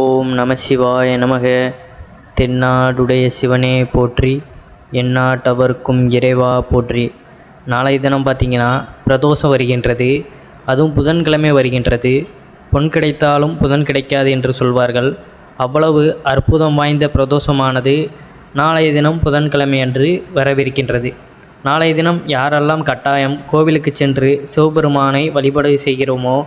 ஓம் நம சிவாய நமக. தென்னாடுடைய சிவனே போற்றி எந்நாட்டவர்க்கும் இறைவா போற்றி. நாளை தினம் பார்த்தீங்கன்னா பிரதோஷம் வருகின்றது. அதுவும் புதன்கிழமை வருகின்றது. பொன் கிடைத்தாலும் புதன் கிடைக்காது என்று சொல்வார்கள். அவ்வளவு அற்புதம் வாய்ந்த பிரதோஷமானது நாளைய தினம் புதன்கிழமை அன்று வரவிருக்கின்றது. நாளைய தினம் யாரெல்லாம் கட்டாயம் கோவிலுக்கு சென்று சிவபெருமானை வழிபாடு செய்கிறோமோ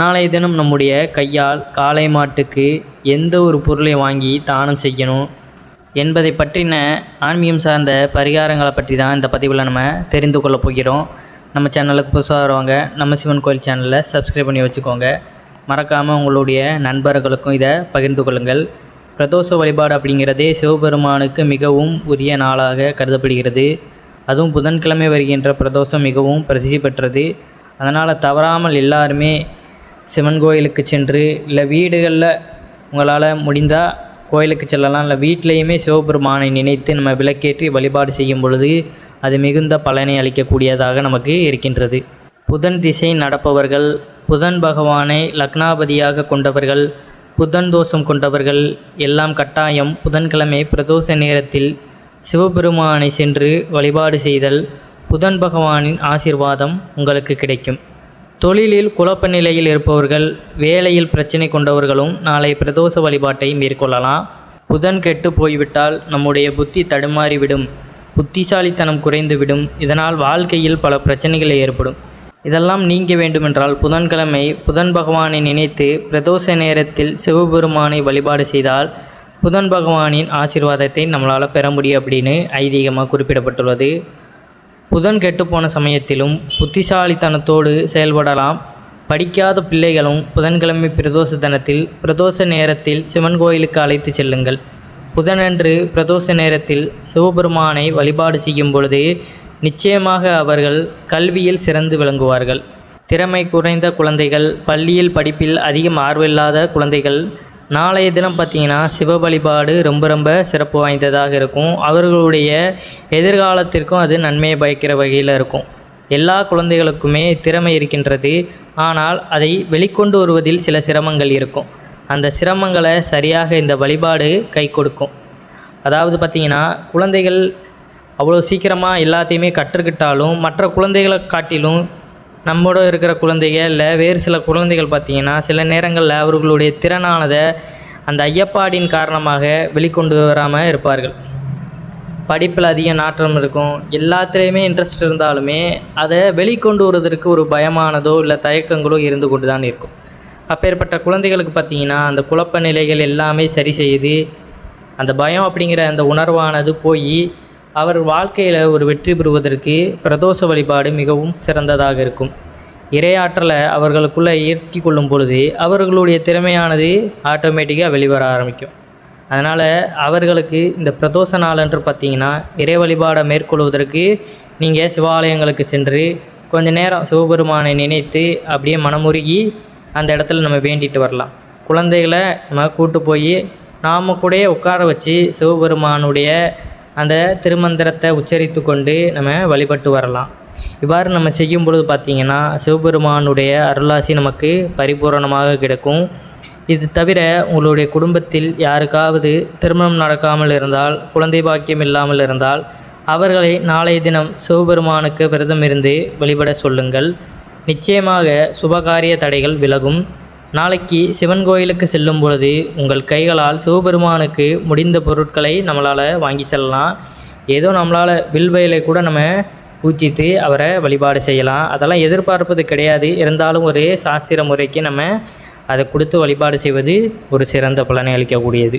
நாளைய தினம் நம்முடைய கையால் காளை மாட்டுக்கு எந்த ஒரு பொருளை வாங்கி தானம் செய்யணும் என்பதை பற்றின ஆன்மீகம் சார்ந்த பரிகாரங்களை பற்றி தான் இந்த பதிவில் நம்ம தெரிந்து கொள்ளப் போகிறோம். நம்ம சேனலுக்கு புதுசாக வருவாங்க நம்ம சிவன் கோயில் சேனலை சப்ஸ்கிரைப் பண்ணி வச்சுக்கோங்க. மறக்காமல் உங்களுடைய நண்பர்களுக்கும் இதை பகிர்ந்து கொள்ளுங்கள். பிரதோஷ வழிபாடு அப்படிங்கிறதே சிவபெருமானுக்கு மிகவும் உரிய நாளாக கருதப்படுகிறது. அதுவும் புதன்கிழமை வருகின்ற பிரதோஷம் மிகவும் பிரசித்தி பெற்றது. அதனால் தவறாமல் எல்லாருமே சிவன் கோயிலுக்கு சென்று இல்லை வீடுகளில் உங்களால் முடிந்தால் கோயிலுக்கு செல்லலாம். இல்லை வீட்டிலையுமே சிவபெருமானை நினைத்து நம்ம விளக்கேற்றி வழிபாடு செய்யும் பொழுது அது மிகுந்த பலனை அளிக்கக்கூடியதாக நமக்கு இருக்கின்றது. புதன் திசை நடப்பவர்கள் புதன் பகவானை லக்னாபதியாக கொண்டவர்கள் புதன் தோஷம் கொண்டவர்கள் எல்லாம் கட்டாயம் புதன்கிழமை பிரதோஷ நேரத்தில் சிவபெருமானை சென்று வழிபாடு செய்தல் புதன் பகவானின் ஆசீர்வாதம் உங்களுக்கு கிடைக்கும். தொழிலில் குழப்ப நிலையில் இருப்பவர்கள் வேலையில் பிரச்சனை கொண்டவர்களும் நாளை பிரதோஷ வழிபாட்டை மேற்கொள்ளலாம். புதன் கெட்டு போய்விட்டால் நம்முடைய புத்தி தடுமாறிவிடும். புத்திசாலித்தனம் குறைந்துவிடும். இதனால் வாழ்க்கையில் பல பிரச்சனைகள் ஏற்படும். இதெல்லாம் நீங்க வேண்டுமென்றால் புதன்கிழமை புதன் பகவானை நினைத்து பிரதோஷ நேரத்தில் சிவபெருமானை வழிபாடு செய்தால் புதன் பகவானின் ஆசீர்வாதத்தை நம்மளால் பெற முடியும் அப்படின்னு ஐதீகமாக குறிப்பிடப்பட்டுள்ளது. புதன் கெட்டுப்போன சமயத்திலும் புத்திசாலித்தனத்தோடு செயல்படலாம். படிக்காத பிள்ளைகளும் புதன்கிழமை பிரதோஷ தினத்தில் பிரதோஷ நேரத்தில் சிவன் கோயிலுக்கு அழைத்து செல்லுங்கள். புதனன்று பிரதோஷ நேரத்தில் சிவபெருமானை வழிபாடு செய்யும் பொழுது நிச்சயமாக அவர்கள் கல்வியில் சிறந்து விளங்குவார்கள். திறமை குறைந்த குழந்தைகள் பள்ளியில் படிப்பில் அதிகம் ஆர்வமில்லாத குழந்தைகள் நாளைய தினம் பார்த்திங்கன்னா சிவ வழிபாடு ரொம்ப ரொம்ப சிறப்பு வாய்ந்ததாக இருக்கும். அவர்களுடைய எதிர்காலத்திற்கும் அது நன்மையை பயக்கிற வகையில் இருக்கும். எல்லா குழந்தைகளுக்குமே திறமை இருக்கின்றது. ஆனால் அதை வெளிக்கொண்டு வருவதில் சில சிரமங்கள் இருக்கும். அந்த சிரமங்களை சரியாக இந்த வழிபாடு கை கொடுக்கும். அதாவது பார்த்திங்கன்னா குழந்தைகள் அவ்வளோ சீக்கிரமாக எல்லாத்தையுமே கற்றுக்கிட்டாலும் மற்ற குழந்தைகளை காட்டிலும் நம்மோட இருக்கிற குழந்தைகள் இல்லை வேறு சில குழந்தைகள் பார்த்திங்கன்னா சில நேரங்களில் அவர்களுடைய திறனானதை அந்த ஐயப்பாடின் காரணமாக வெளிக்கொண்டு வராமல் இருப்பார்கள். படிப்பில் அதிக நாட்டம் இருக்கும். எல்லாத்துலேயுமே இன்ட்ரெஸ்ட் இருந்தாலுமே அதை வெளிக்கொண்டு வருவதற்கு ஒரு பயமானதோ இல்லை தயக்கங்களோ இருந்து கொண்டு தான் இருக்கும். அப்பேற்பட்ட குழந்தைகளுக்கு பார்த்திங்கன்னா அந்த குழப்ப நிலைகள் எல்லாமே சரி செய்து அந்த பயம் அப்படிங்கிற அந்த உணர்வானது போய் அவர் வாழ்க்கையில் ஒரு வெற்றி பெறுவதற்கு பிரதோஷ வழிபாடு மிகவும் சிறந்ததாக இருக்கும். இரையாற்றலை அவர்களுக்குள்ளே இயக்கி கொள்ளும் பொழுது அவர்களுடைய திறமையானது ஆட்டோமேட்டிக்காக வெளிவர ஆரம்பிக்கும். அதனால் அவர்களுக்கு இந்த பிரதோஷ நாளன்று பார்த்தீங்கன்னா இறை வழிபாடை மேற்கொள்வதற்கு நீங்கள் சிவாலயங்களுக்கு சென்று கொஞ்ச நேரம் சிவபெருமானை நினைத்து அப்படியே மனமுருகி அந்த இடத்துல நம்ம வேண்டிட்டு வரலாம். குழந்தைகளை நம்ம கூட்டு போய் நாம் கூடயே உட்கார வச்சு சிவபெருமானுடைய அந்த திருமந்திரத்தை உச்சரித்து கொண்டு நம்ம வழிபட்டு வரலாம். இவ்வாறு நம்ம செய்யும் பொழுது பார்த்திங்கன்னா சிவபெருமானுடைய அருளாசி நமக்கு பரிபூரணமாக கிடைக்கும். இது தவிர உங்களுடைய குடும்பத்தில் யாருக்காவது திருமணம் நடக்காமல் இருந்தால் குழந்தை பாக்கியம் இல்லாமல் இருந்தால் அவர்களை நாளைய தினம் சிவபெருமானுக்கு விரதம் இருந்து வழிபட சொல்லுங்கள். நிச்சயமாக சுபகாரிய தடைகள் விலகும். நாளைக்கு சிவன் கோயிலுக்கு செல்லும் பொழுது உங்கள் கைகளால் சிவபெருமானுக்கு முடிந்த பொருட்களை நம்மளால் வாங்கி செல்லலாம். ஏதோ நம்மளால் வில்வயலை கூட நம்ம பூஜித்து அவரை வழிபாடு செய்யலாம். அதெல்லாம் எதிர்பார்ப்பது கிடையாது. இருந்தாலும் ஒரு சாஸ்திர முறைக்கு நம்ம அதை கொடுத்து வழிபாடு செய்வது ஒரு சிறந்த பலனை அளிக்கக்கூடியது.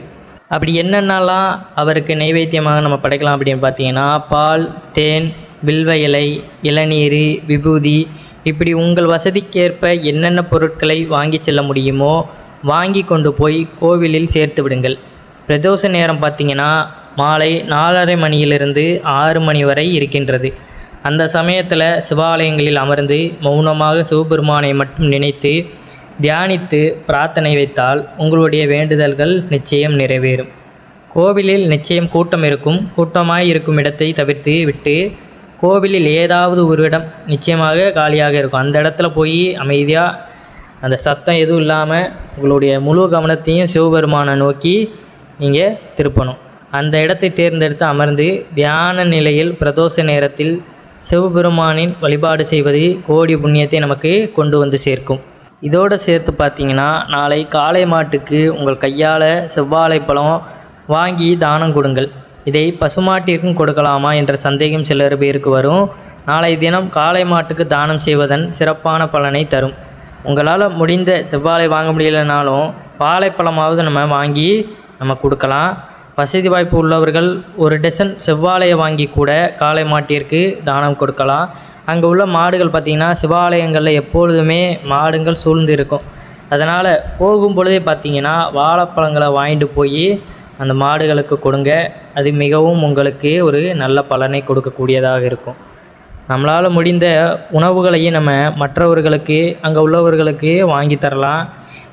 அப்படி என்னென்னலாம் அவருக்கு நைவேத்தியமாக நம்ம படைக்கலாம் அப்படின்னு பார்த்தீங்கன்னா பால் தேன் வில்வ இலை இளநீர் விபூதி இப்படி உங்கள் வசதிக்கேற்ப என்னென்ன பொருட்களை வாங்கி செல்ல முடியுமோ வாங்கி கொண்டு போய் கோவிலில் சேர்த்து விடுங்கள். பிரதோஷ நேரம் பார்த்தீங்கன்னா மாலை நாலரை மணியிலிருந்து ஆறு மணி வரை இருக்கின்றது. அந்த சமயத்தில் சிவாலயங்களில் அமர்ந்து மௌனமாக சிவபெருமானை மட்டும் நினைத்து தியானித்து பிரார்த்தனை வைத்தால் உங்களுடைய வேண்டுதல்கள் நிச்சயம் நிறைவேறும். கோவிலில் நிச்சயம் கூட்டம் இருக்கும். கூட்டமாய் இருக்கும் இடத்தை தவிர்த்து விட்டு கோவிலில் ஏதாவது ஒரு இடம் நிச்சயமாக காலியாக இருக்கும். அந்த இடத்துல போய் அமைதியாக அந்த சத்தம் எதுவும் இல்லாமல் உங்களுடைய முழு கவனத்தையும் சிவபெருமானை நோக்கி நீங்கள் திருப்பணும். அந்த இடத்தை தேர்ந்தெடுத்து அமர்ந்து தியான நிலையில் பிரதோஷ நேரத்தில் சிவபெருமானின் வழிபாடு செய்வது கோடி புண்ணியத்தை நமக்கு கொண்டு வந்து சேர்க்கும். இதோடு சேர்த்து பார்த்தீங்கன்னா நாளை காளை மாட்டுக்கு உங்கள் கையால் செவ்வாழை பழம் வாங்கி தானம் கொடுங்கள். இதை பசுமாட்டிற்கும் கொடுக்கலாமா என்ற சந்தேகம் சிலர் பேருக்கு வரும். நாளை தினம் காளை மாட்டுக்கு தானம் செய்வதன் சிறப்பான பலனை தரும். உங்களால் முடிந்த செவ்வாழை வாங்க முடியலைனாலும் வாழைப்பழமாவது நம்ம வாங்கி நம்ம கொடுக்கலாம். வசதி வாய்ப்பு உள்ளவர்கள் ஒரு டசன் செவ்வாழையை வாங்கி கூட காளை மாட்டிற்கு தானம் கொடுக்கலாம். அங்கே உள்ள மாடுகள் பார்த்திங்கன்னா சிவாலயங்களில் எப்பொழுதுமே மாடுங்கள் சூழ்ந்து இருக்கும். அதனால் போகும் பொழுதே பார்த்திங்கன்னா வாழைப்பழங்களை வாங்கிட்டு போய் அந்த மாடுகளுக்கு கொடுங்க. அது மிகவும் உங்களுக்கு ஒரு நல்ல பலனை கொடுக்கக்கூடியதாக இருக்கும். நம்மளால் முடிந்த உணவுகளையும் நம்ம மற்றவர்களுக்கு அங்கே உள்ளவர்களுக்கு வாங்கி தரலாம்.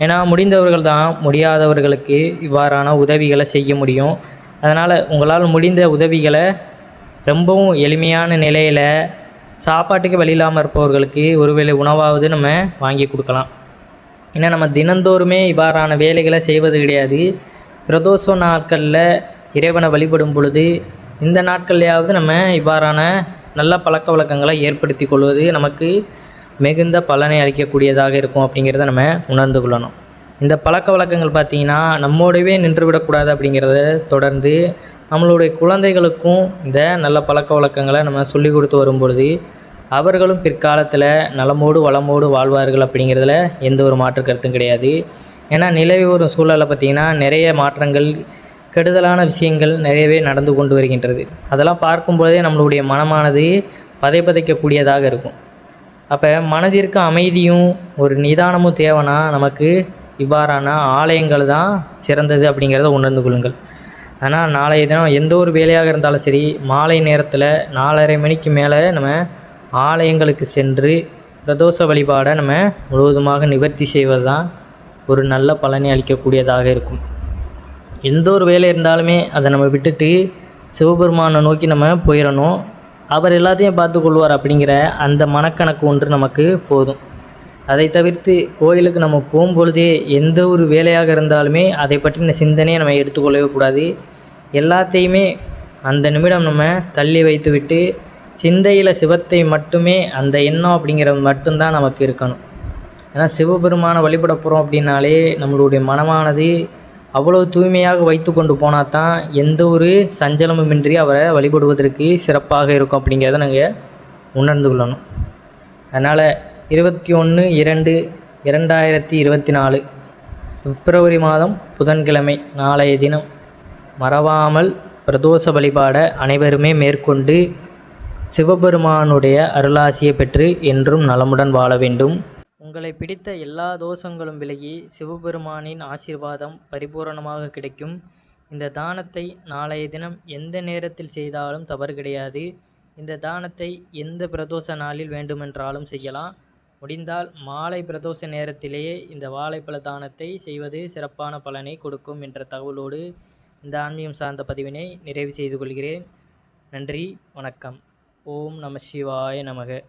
ஏன்னா முடிந்தவர்கள் தான் முடியாதவர்களுக்கு இவ்வாறான உதவிகளை செய்ய முடியும். அதனால் உங்களால் முடிந்த உதவிகளை ரொம்பவும் எளிமையான நிலையில் சாப்பாட்டுக்கு வழி இல்லாமல் இருப்பவர்களுக்கு ஒருவேளை உணவாவது நம்ம வாங்கி கொடுக்கலாம். ஏன்னா நம்ம தினந்தோறுமே இவ்வாறான வேலைகளை செய்வது கிடையாது. பிரதோஷ நாட்களில் இறைவனை வழிபடும் பொழுது இந்த நாட்கள்லையாவது நம்ம இவ்வாறான நல்ல பழக்க வழக்கங்களை ஏற்படுத்தி கொள்வது நமக்கு மிகுந்த பலனை அளிக்கக்கூடியதாக இருக்கும் அப்படிங்கிறத நம்ம உணர்ந்து கொள்ளணும். இந்த பழக்க வழக்கங்கள் பார்த்திங்கன்னா நம்மோடவே நின்றுவிடக்கூடாது அப்படிங்கிறத தொடர்ந்து நம்மளுடைய குழந்தைகளுக்கும் இந்த நல்ல பழக்க வழக்கங்களை நம்ம சொல்லிக் கொடுத்து வரும் பொழுது அவர்களும் பிற்காலத்தில் நலமோடு வளமோடு வாழ்வார்கள் அப்படிங்கிறதுல எந்த ஒரு மாற்று கருத்தும் கிடையாது. ஏன்னா நிலவி வரும் சூழலை பார்த்திங்கன்னா நிறைய மாற்றங்கள் கெடுதலான விஷயங்கள் நிறையவே நடந்து கொண்டு வருகின்றது. அதெல்லாம் பார்க்கும்பொழுதே நம்மளுடைய மனமானது பதை பதைக்கக்கூடியதாக இருக்கும். அப்போ மனதிற்கு அமைதியும் ஒரு நிதானமும் தேவைன்னா நமக்கு இவ்வாறான ஆலயங்கள் தான் சிறந்தது அப்படிங்கிறத உணர்ந்து கொள்ளுங்கள். ஆனால் நாளைய தினம் எந்த ஒரு வேலையாக இருந்தாலும் சரி மாலை நேரத்தில் நாலரை மணிக்கு மேலே நம்ம ஆலயங்களுக்கு சென்று பிரதோஷ வழிபாடை நம்ம முழுவதுமாக நிவர்த்தி செய்வது தான் ஒரு நல்ல பலனை அளிக்கக்கூடியதாக இருக்கும். எந்த ஒரு வேலை இருந்தாலுமே அதை நம்ம விட்டுட்டு சிவபெருமானை நோக்கி நம்ம போயிடணும் அவர் எல்லாத்தையும் பார்த்து கொள்வார் அப்படிங்கிற அந்த மனக்கணக்கு ஒன்று நமக்கு போதும். அதை தவிர்த்து கோயிலுக்கு நம்ம போகும்பொழுதே எந்த ஒரு வேலையாக இருந்தாலுமே அதை பற்றின சிந்தனையை நம்ம எடுத்துக்கொள்ளவே கூடாது. எல்லாத்தையுமே அந்த நிமிடம் நம்ம தள்ளி வைத்துவிட்டு சிந்தையில் சிவத்தை மட்டுமே அந்த எண்ணம் அப்படிங்கிறது மட்டும்தான் நமக்கு இருக்கணும். ஏன்னா சிவபெருமானை வழிபட போகிறோம் அப்படின்னாலே நம்மளுடைய மனமானது அவ்வளோ தூய்மையாக வைத்து கொண்டு போனால் தான் எந்த ஒரு சஞ்சலமுமின்றி அவரை வழிபடுவதற்கு சிறப்பாக இருக்கும் அப்படிங்கிறத நாங்கள் உணர்ந்து கொள்ளணும். அதனால் இருபத்தி ஒன்று இரண்டு இரண்டாயிரத்தி இருபத்தி நாலு பிப்ரவரி மாதம் புதன்கிழமை நாளைய தினம் மறவாமல் பிரதோஷ வழிபாட அனைவருமே மேற்கொண்டு சிவபெருமானுடைய அருளாசியை பெற்று என்றும் நலமுடன் வாழ வேண்டும். உங்களை பிடித்த எல்லா தோஷங்களும் விலகி சிவபெருமானின் ஆசீர்வாதம் பரிபூரணமாக கிடைக்கும். இந்த தானத்தை நாளைய தினம் எந்த நேரத்தில் செய்தாலும் தவறு கிடையாது. இந்த தானத்தை எந்த பிரதோஷ நாளில் வேண்டுமென்றாலும் செய்யலாம். முடிந்தால் மாலை பிரதோஷ நேரத்திலேயே இந்த வாழைப்பழ தானத்தை செய்வது சிறப்பான பலனை கொடுக்கும் என்ற தகவலோடு இந்த ஆன்மீகம் சார்ந்த பதிவினை நிறைவு செய்து கொள்கிறேன். நன்றி வணக்கம். ஓம் நம சிவாய நமக.